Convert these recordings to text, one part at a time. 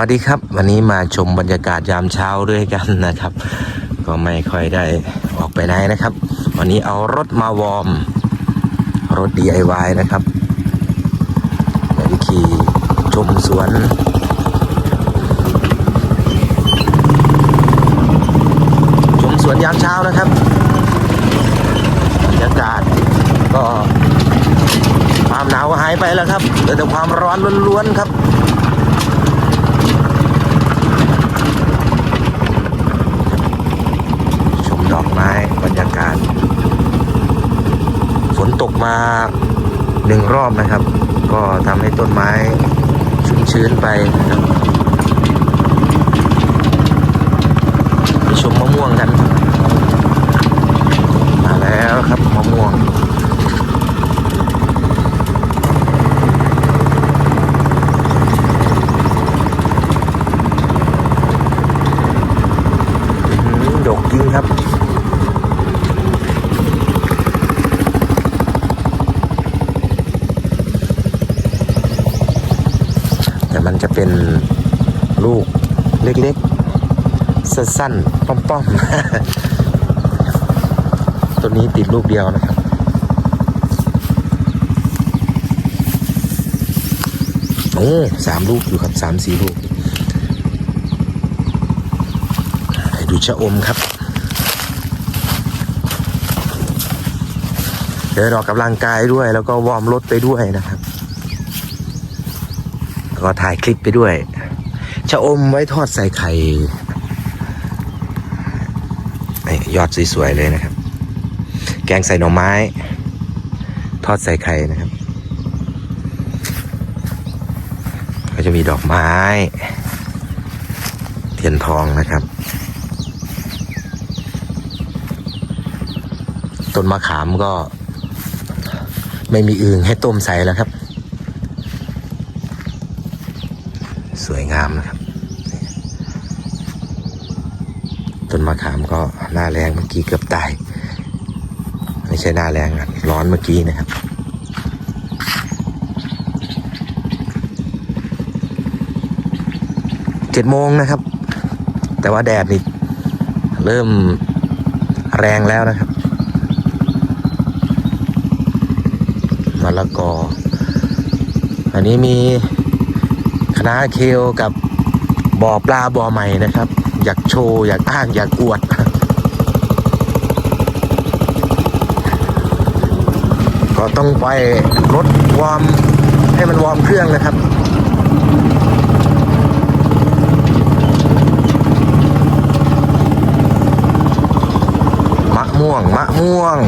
วัสดีครับ วันนี้มาชมบรรยากาศยามเช้าด้วยกันนะครับ ก็ไม่ค่อยได้ออกไปไหนนะครับ วันนี้เอารถมาวอร์มรถ DIY นะครับเดี๋ยวขี่ชมสวนชมสวนยามเช้านะครับบรรยากาศก็ความหนาวหายไปแล้วครับเหลือแต่ความร้อนล้วนๆครับ ชมดอกไม้บรรยากาศ ฝ นตกมาหนึ่งรอบนะครับ ก็ทำให้ต้นไม้ชุ่มชื้นไปนะครับไปชมมะม่วงกัน มาแล้วครับมะม่วง อื้อหือดกจริงครับ แต่มัน จะเป็นลูกเล็กๆ สั้นๆ ป้อมๆ ตัวนี้ติดลูกเดียวนะครับ โอ้สามลูกอยู่ครับสามสี่ลูกดูชะอมครับ เดินออกกำลังกายด้วยแล้วก็วอร์มรถไปด้วยนะครับ ก็ถ่ายคลิปไปด้วย ชะอมไว้ทอดใส่ไข่ยอดสวยๆเลยนะครับ แกงใส่หน่อไม้ ทอดใส่ไข่นะครับ ก็จะมีดอกไม้ เทียนทองนะครับ ต้นมะขามก็ ไม่มีอึ่งให้ต้มใส่แล้วครับ สวยงามนะครับต้นมะขามก็หน้าแรงเมื่อกี้เกือบตาย ไม่ใช่หน้าแรงอะร้อนเมื่อกี้นะครับเจ็ดโมงนะครับ แต่ว่าแดดนี่เริ่มแรงแล้วนะครับมะละกออันนี้มี คณะเคลกับบ่อปลาบ่อใหม่นะครับ อยากโชว์อยากอ้างอยากอวดก็ต้องไปรถวอร์มให้มันวอร์มเครื่องนะครับมะม่วงมะม่วง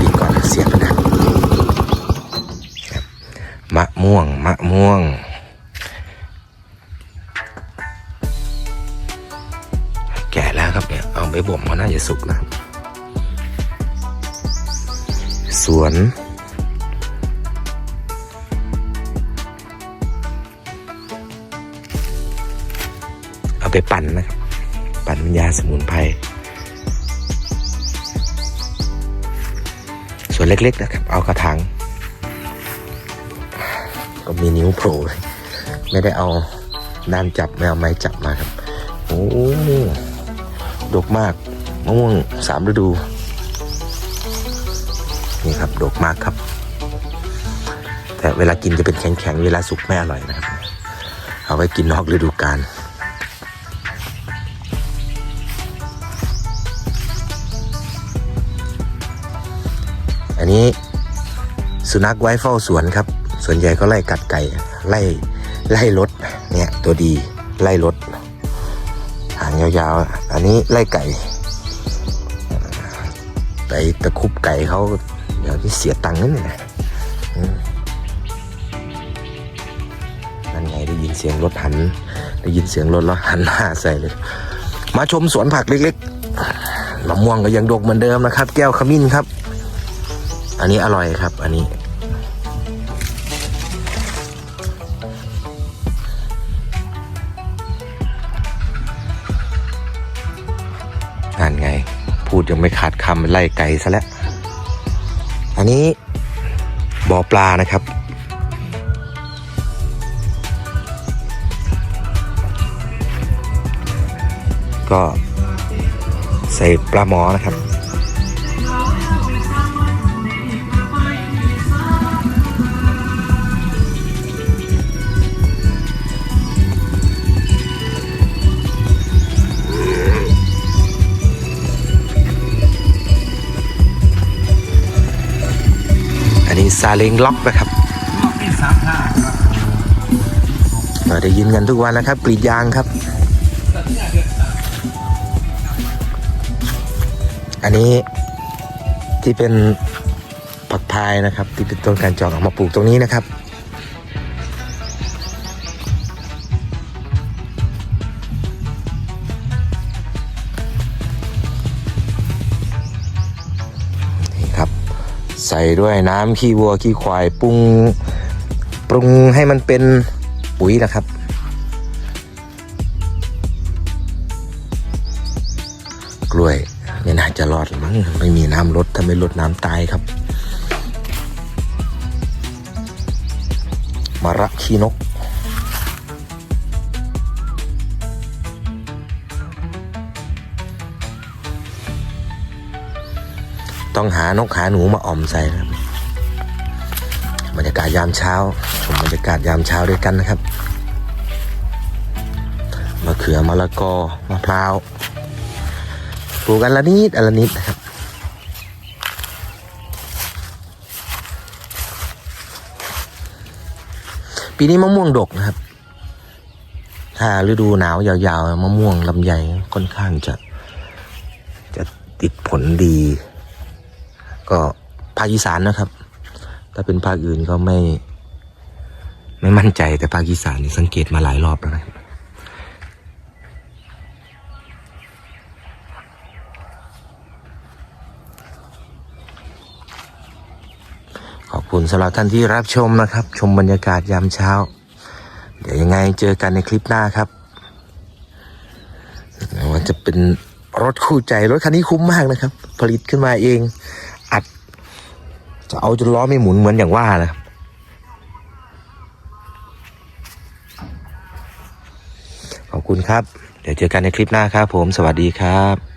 ดีก่อนเสียงมันดังครับมะ มะม่วง แก่แล้วครับเนี่ยเอาไปบ่มมันน่าจะสุกนะสวนเอาไปปั่นนะครับ ปั่นเป็นยาสมุนไพรส่วนเล็กๆนะครับ เอากระถาง ก็มีนิ้วโผล่เลยไม่ได้เอาด้านจับไม่เอาไม้จับมาครับ โอ้ดกมากมะม่วงสามฤดู นี่ครับดกมากครับ แต่เวลากินจะเป็นแข็งๆ เวลาสุกไม่อร่อยนะครับ เอาไว้กินนอกฤดูกาลอันนี้สุนัขไว้เฝ้าสวนครับ ส่วนใหญ่ก็ไล่กัดไก่ไล่ไล่รถเนี่ยตัวดีไล่รถหางยาวๆ อันนี้ไล่ไก่ไปตะคุบไก่เขาเดี๋ยวที่เสียตังค์นั่นนะนั่นไงได้ยินเสียงรถหัน ได้ยินเสียงรถแล้วหันหน้าใส่เลย มาชมสวนผักเล็กๆมะม่วงก็ยังดกเหมือนเดิมนะครับ แก้วขมิ้นครับ อันนี้อร่อยครับ อันนี้ ดยังไม่ขาดคำไล่ไก่ซะแล้ว อันนี้บ่อปลานะครับ ก็ใส่ปลาหมอนะครับ เล้งล็อกนะครับรอบที่สามห้าครับเราได้ยินกันทุกวันนะครับกรีดยางครับ อันนี้ที่เป็นผักพายนะครับ ที่เป็นต้นการจองออกมาปลูกตรงนี้นะครับ ใส่ด้วยน้ำขี้วัวขี้ควายปรุงปรุงให้มันเป็นปุ๋ยนะครับ กล้วยไม่น่าจะรอดหรอกมั้งไม่มีน้ำลดถ้าไม่ลดน้ำตายครับ มาระขี้นก ต้องหานกหาหนูมาอ่อมใส่ครับบรรยากาศยามเช้าชมบรรยากาศยามเช้าด้วยกันนะครับมะเขือมะละกอมะพร้าวปลูกอันละนิดอันละนิดนะครับปีนี้มะม่วงดกนะครับ ถ้าฤดูหนาวยาวๆมะม่วงลำไยค่อนข้างจะจะติดผลดี ก็ภาคอีสานนะครับ ถ้าเป็นภาคอื่นก็ไม่ ไม่มั่นใจแต่ภาคอีสานนี่สังเกตมาหลายรอบแล้วนะขอบคุณสำหรับท่านที่รับชมนะครับ ชมบรรยากาศยามเช้า เดี๋ยวยังไงเจอกันในคลิปหน้าครับว่าจะเป็นรถคู่ใจรถคันนี้คุ้มมากนะครับ ผลิตขึ้นมาเอง จะเอาจนล้อไม่หมุนเหมือนอย่างว่านะครับขอบคุณครับ เดี๋ยวเจอกันในคลิปหน้าครับผม สวัสดีครับ